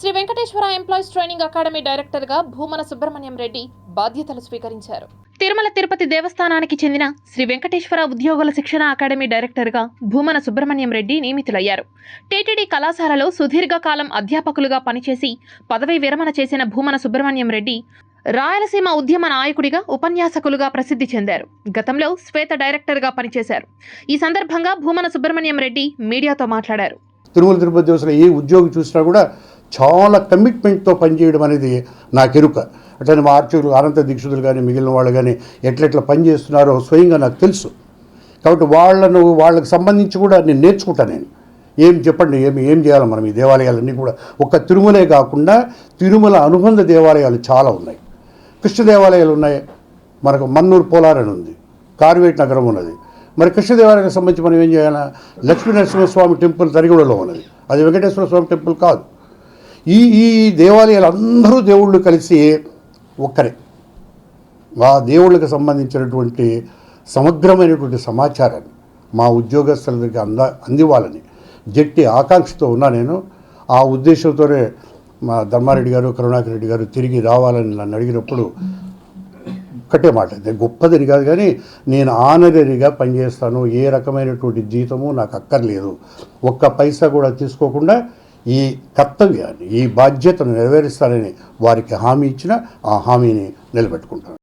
Shri Venkateswara employees training academy డైరెక్టర్గా భూమన సుబ్రహ్మణ్యం రెడ్డి బాధ్యతలు స్వీకరించారు. తిరుమల తిరుపతి దేవస్థానానికి చెందిన శ్రీ వెంకటేశ్వర ఉద్యోగుల శిక్షణ అకాడమీ డైరెక్టర్గా భూమన సుబ్రహ్మణ్యం రెడ్డి నియమితులయ్యారు. టీటీడీ కళాశాలలో సుదీర్ఘకాలం అధ్యాపకులుగా పనిచేసి పదవీ విరమణ చేసిన భూమన సుబ్రహ్మణ్యం రెడ్డి రాయలసీమ ఉద్యమ నాయకుడిగా ఉపన్యాసకులుగా ప్రసిద్ధి చెందారు. గతంలో శ్వేత డైరెక్టర్గా పనిచేశారు. ఈ సందర్భంగా భూమన సుబ్రహ్మణ్యం రెడ్డి మీడియాతో మాట్లాడారు. తిరుమల తిరుపతి దేవస్థానం ఏ ఉద్యోగి చూసినా కూడా చాలా కమిట్మెంట్తో పనిచేయడం అనేది నాకు ఎరుక అట్లనే మా ఆర్చకులు అనంత దీక్షితులు కానీ మిగిలిన వాళ్ళు కానీ ఎట్లెట్లా పనిచేస్తున్నారో స్వయంగా నాకు తెలుసు. కాబట్టి వాళ్ళను వాళ్ళకి సంబంధించి కూడా నేను నేర్చుకుంటాను నేను. ఏం చెప్పండి ఏమి ఏం చేయాలి మనం ఈ దేవాలయాలన్నీ కూడా? ఒక్క తిరుమలే కాకుండా తిరుమల అనుబంధ దేవాలయాలు చాలా ఉన్నాయి. కృష్ణ దేవాలయాలు ఉన్నాయి. మనకు మన్నూరు పోలారని ఉంది. కార్వేట్ నగరం ఉన్నది. మరి కృష్ణ దేవాలయానికి సంబంధించి మనం ఏం చేయాలా? లక్ష్మీ నరసింహస్వామి టెంపుల్ తరిగూడలో ఉన్నది. అది వెంకటేశ్వర స్వామి టెంపుల్ కాదు. ఈ ఈ దేవాలయాలు అందరూ దేవుళ్ళు కలిసి ఒక్కరే. ఆ దేవుళ్ళకి సంబంధించినటువంటి సమగ్రమైనటువంటి సమాచారాన్ని మా ఉద్యోగస్తుల దగ్గర అంద అందివ్వాలని జట్టి ఆకాంక్షతో ఉన్నా నేను. ఆ ఉద్దేశంతోనే మా ధర్మారెడ్డి గారు కరుణాకర్ రెడ్డి గారు తిరిగి రావాలని నన్ను అడిగినప్పుడు ఒక్కటే మాట. గొప్పదని కాదు కానీ నేను ఆనరీగా పనిచేస్తాను ఏ రకమైనటువంటి జీతము నాకు అక్కర్లేదు. ఒక్క పైసా కూడా తీసుకోకుండా ఈ కర్తవ్యాన్ని ఈ బాధ్యతను నెరవేరుస్తానని వారికి హామీ ఇచ్చిన ఆ హామీని నిలబెట్టుకుంటాను